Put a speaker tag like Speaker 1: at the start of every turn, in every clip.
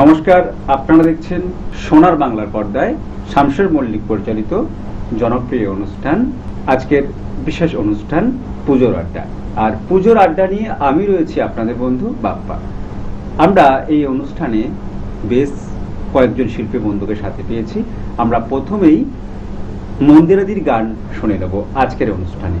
Speaker 1: নমস্কার, আপনারা দেখছেন সোনার বাংলার পর্দায় শামশের মল্লিক পরিচালিত জনপ্রিয় অনুষ্ঠান, আজকের বিশেষ অনুষ্ঠান পুজোর আড্ডা। আর পুজোর আড্ডা নিয়ে আমি রয়েছি আপনাদের বন্ধু বাপ্পা। আমরা এই অনুষ্ঠানে বেশ কয়েকজন শিল্পী বন্ধুকে সাথে পেয়েছি। আমরা প্রথমেই মন্দিরাদির গান শুনে নেব আজকের অনুষ্ঠানে।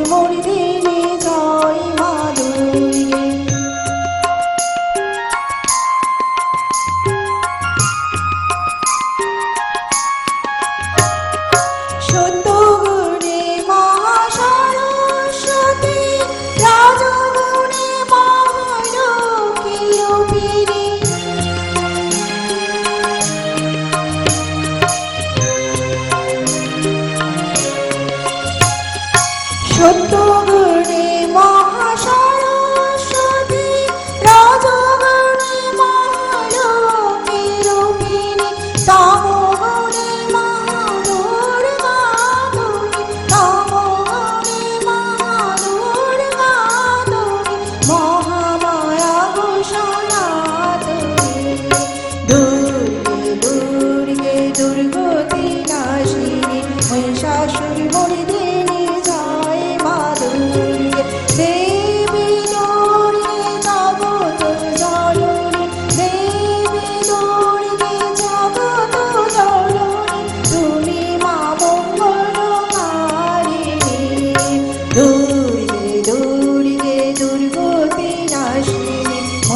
Speaker 2: মহিষাসুর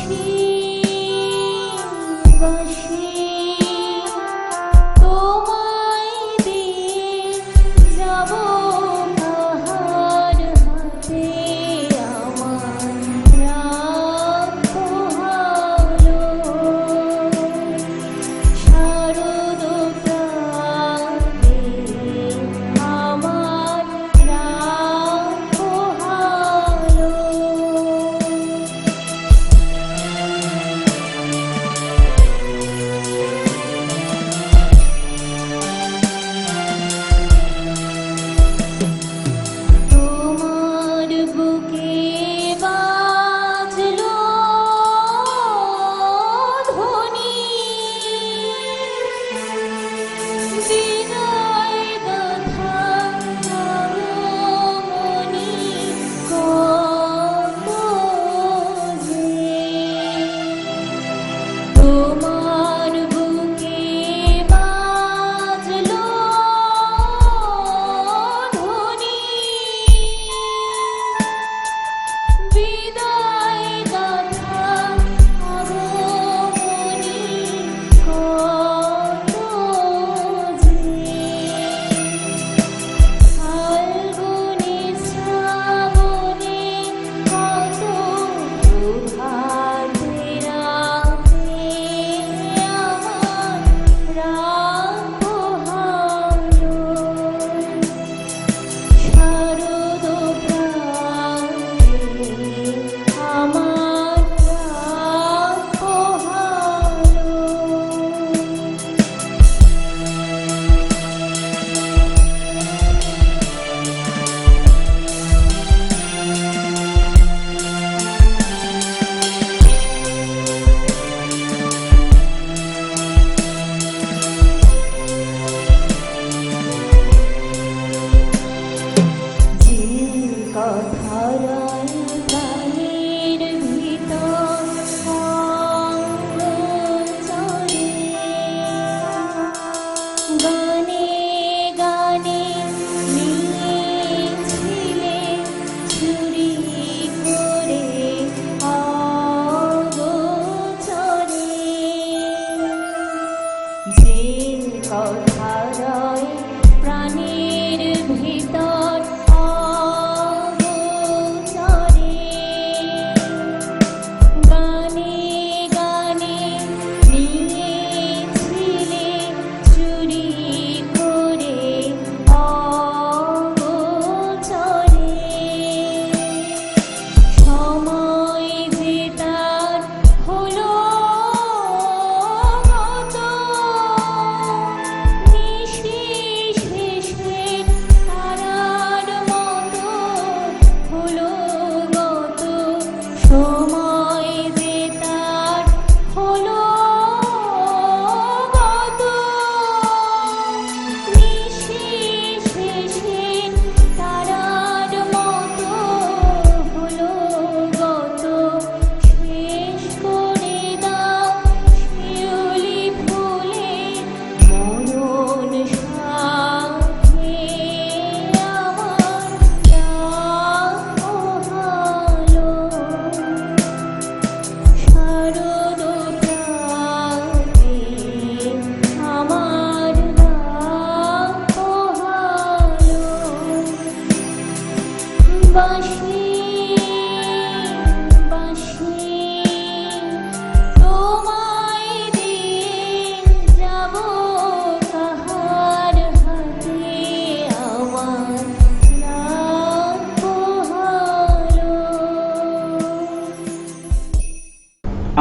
Speaker 2: বাঁশি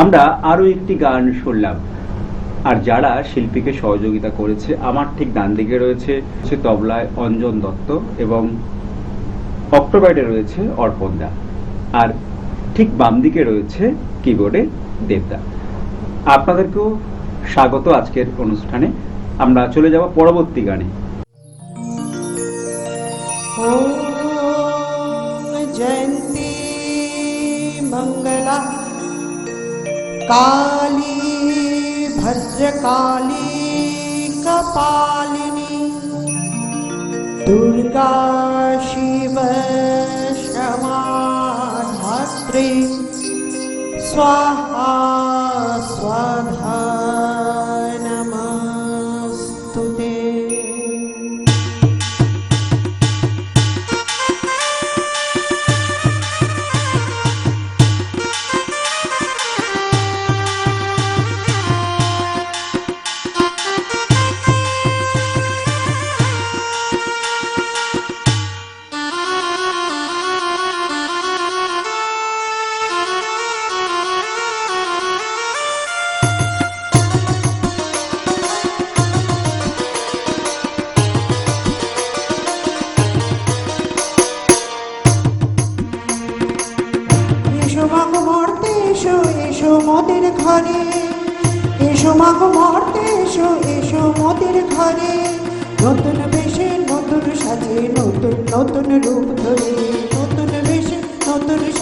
Speaker 1: আমরা আরও একটি গান শুনলাম। আর যারা শিল্পীকে সহযোগিতা করেছে, আমার ঠিক ডান দিকে রয়েছে সে তবলায় অঞ্জন দত্ত এবং অক্টোবাইডে রয়েছে অর্পণ দা। আর ঠিক বাম দিকে রয়েছে কিবোর্ডে দেবদা। আপনাদেরকেও স্বাগত আজকের অনুষ্ঠানে। আমরা চলে যাব পরবর্তী গানে।
Speaker 2: জয়ন্তী মঙ্গলা काली भद्रकाली कपालिनी दुर्गा शिव क्षमा धात्री स्वाहा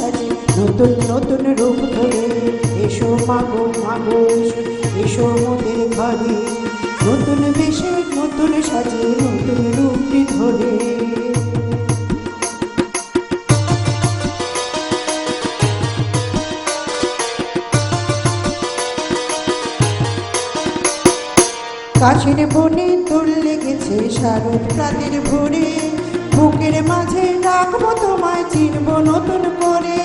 Speaker 2: সাজে নতুন নতুন রূপ ধরে এসো মাগো মাগো এসো মোদের ঘরে। নতুন বেশে নতুন সাজে, নতুন রূপটি ধরে। কাশের বনে তোর লেগেছে শারদ রাতের ভোরে। বুকের মাঝে রাখব তোমায়, চিনব নতুন করে।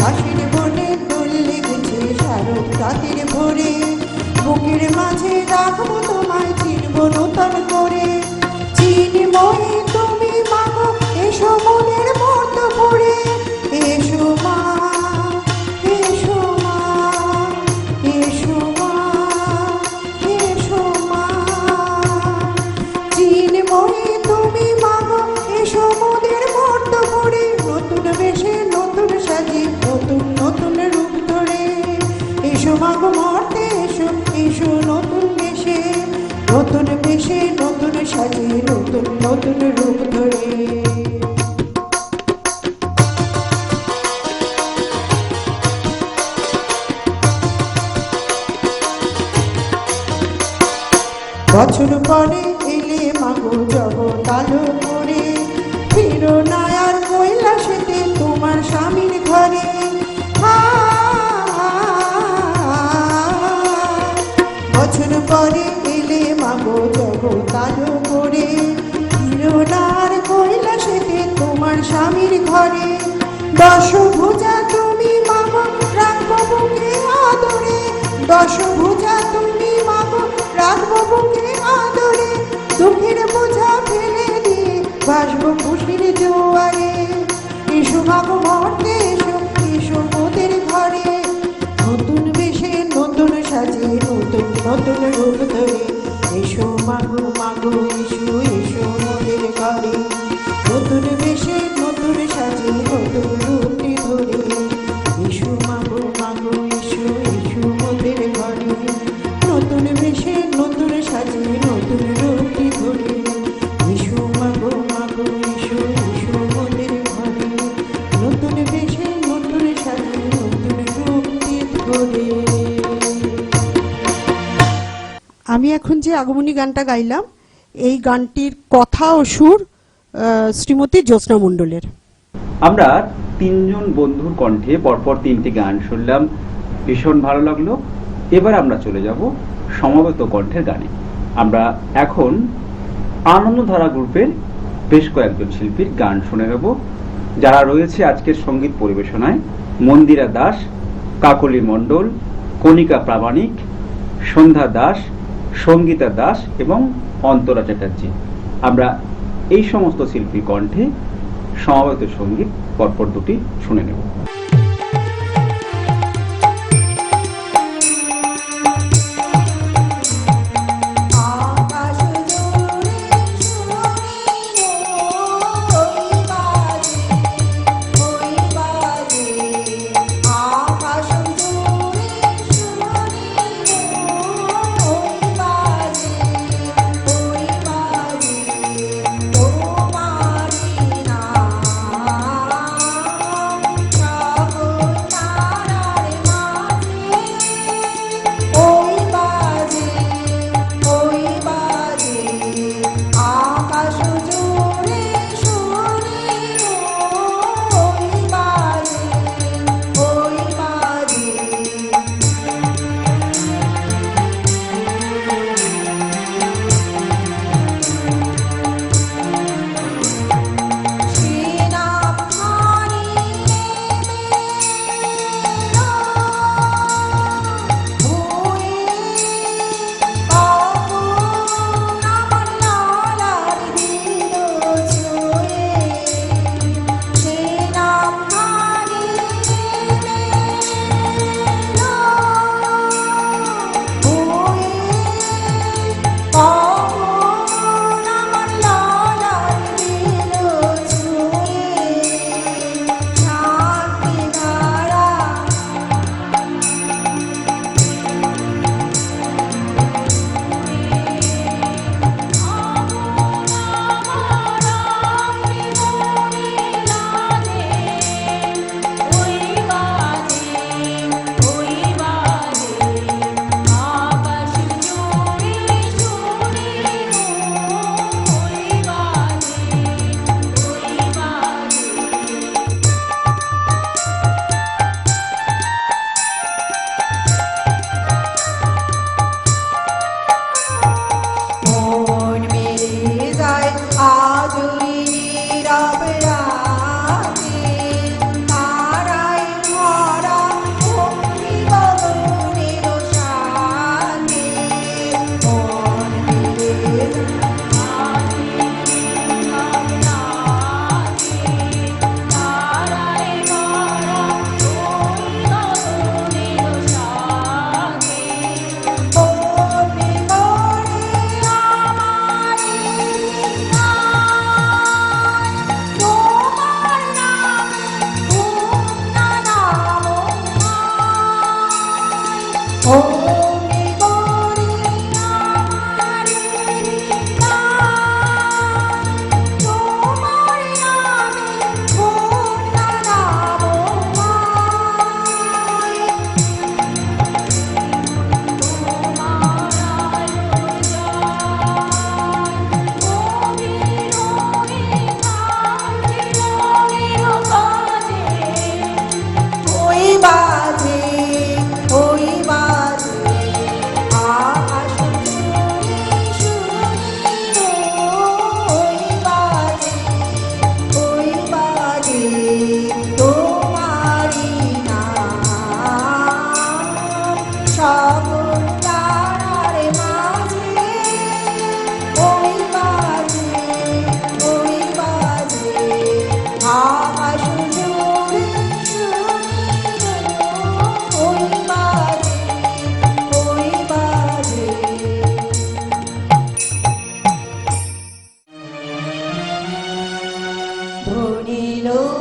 Speaker 2: কাশের বনে তোর লেগেছে শারদ রাতের ভোরে। বুকের মাঝে রাখব তোমায়, চিনব নতুন পরে এলে মাগো জগৎ আলো করে। ফিরো নায়ার কৈলাসেতে তোমার স্বামীর ঘরে। বছর পরে এলে মাগো জগৎ আলো করে। ফিরো নার কৈলাসেতে তোমার স্বামীর ঘরে। দশ ভুজা তুমি মাগো রাখব বুকে আদরে। দশ ভুজা তুমি মাগো রাখব বুকে দুঃখের বোঝা ফেলে দিয়ে খুশির জোয়ারে। এসো মাগো মর্তে এসো মোদের ঘরে। নতুন বেশে নতুন সাজে, নতুন নতুন রূপ ধরে। এসো মাগো মাগো আমি এখন যে আগমনী গানটা গাইলাম, এই গানটির কথা ও সুর শ্রীমতী জ্যোৎস্না মণ্ডলের।
Speaker 1: আমরা তিনজন বন্ধুর কণ্ঠে পরপর তিনটি গান শুনলাম। ভীষণ ভালো লাগল। এবার আমরা চলে যাব সমবেত কণ্ঠের গানে। আমরা এখন আনন্দধারা গ্রুপের বেশ কয়েকজন শিল্পীর গান শুনে নেব, যারা রয়েছে আজকের সংগীত পরিবেশনায়। মন্দিরা দাস, কাকলি মণ্ডল, কণিকা প্রামাণিক, সন্ধ্যা দাস সঙ্গীতা দাস এবং অন্তরা চ্যাটার্জি। আমরা এই সমস্ত শিল্পী কণ্ঠে
Speaker 2: সমাবেত সংগীত পরপর দুটি শুনে নেব।
Speaker 3: Hello.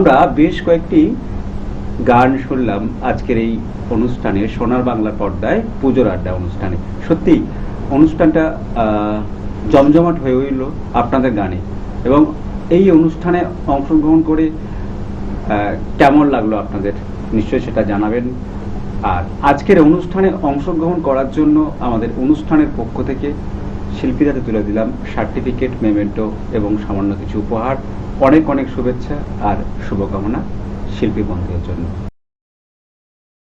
Speaker 1: আমরা বেশ কয়েকটি গান শুনলাম আজকের এই অনুষ্ঠানে সোনার বাংলা পর্দায় পুজোর আড্ডা অনুষ্ঠানে। সত্যি, অনুষ্ঠানটা জমজমাট হয়ে উঠল আপনাদের গানে এবং এই অনুষ্ঠানে অংশগ্রহণ করে কেমন লাগল আপনাদের? নিশ্চয়ই সেটা জানাবেন। আর আজকের অনুষ্ঠানে অংশগ্রহণ করার জন্য আমাদের অনুষ্ঠানের পক্ষ থেকে শিল্পীদের তুলে দিলাম সার্টিফিকেট, মেমেন্টো এবং সামান্য কিছু উপহার। অনেক অনেক শুভেচ্ছা আর শুভকামনা শিল্পী বন্ধুদের জন্য।